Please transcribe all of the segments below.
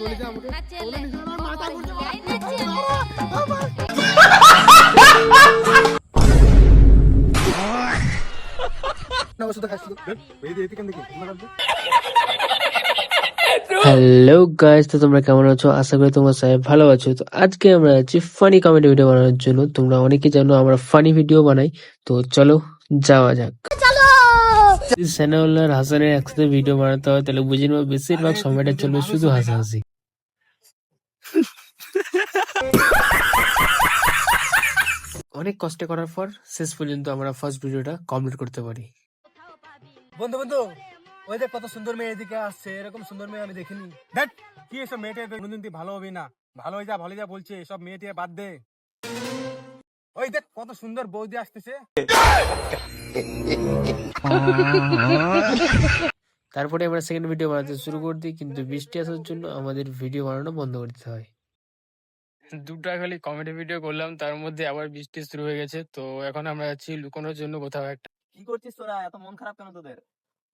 চলে যা আমাকে চলে নিস আমার মাথা ঘুরছে, হ্যালো গাইস তো তোমরা কেমন আছো? আশা করি তোমরা সবাই ভালো আছো। তো আজকে আমরা আছি ফানি কমেডি ভিডিও বানানোর জন্য। তোমরা অনেকে জানো আমরা ফানি ভিডিও বানাই। তো চলো যাওয়া যাক। যদি সানাউল্লাহ হাসানের একসাথে ভিডিও বানাতে হয় তাহলে বুঝে নেব বেশিরভাগ সময়টা চলবে শুধু হাসাহাসি। অনেক কষ্ট করার পর শেষ পর্যন্ত আমরা ফার্স্ট ভিডিওটা কমপ্লিট করতে পারি। বন্ধু বন্ধু ওই দেখ কত সুন্দর মেয়ে এদিকে আসছে এরকম সুন্দর মেয়ে আমি দেখিনি। দেখ কি এসব মেয়েটা কোনদিন তুই ভালো হবি না। ভালো হয়ে যা ভালো যা বলছে এসব মেয়ে টিয়ে বাদ দে। ওই দেখ কত সুন্দর বৌদি আসতেছে। তারপরে আমরা সেকেন্ড ভিডিও বানাতে শুরু করে দিই কিন্তু বৃষ্টি আসার জন্য আমাদের ভিডিও বানানো বন্ধ করতে হয়। দুটা খালি কমেডি ভিডিও করলাম তার মধ্যে আবার বৃষ্টি শুরু হয়ে গেছে তো এখন আমরা যাচ্ছি লুকোনোর জন্য কোথাও একটা। কি করছিস তোরা? এত মন খারাপ কেন তোদের?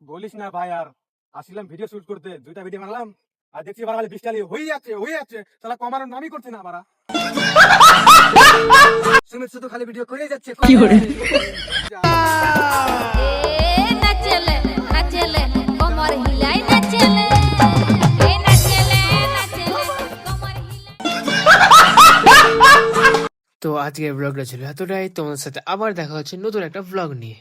বলিস না ভাই আর আসলাম ভিডিও শুট করতে দুইটা ভিডিও বানালাম আর দেখছি বারা খালি বৃষ্টি আলি হয়ে যাচ্ছে হয়ে যাচ্ছে তাহলে কমানোর নামই করছে না বারা সুমিত শুধু খালি ভিডিও করে যাচ্ছে কি করে? তো আজকের ব্লগটা ছিল এতটাই। তোমাদের সাথে আবার দেখা হচ্ছে নতুন একটা ব্লগ নিয়ে।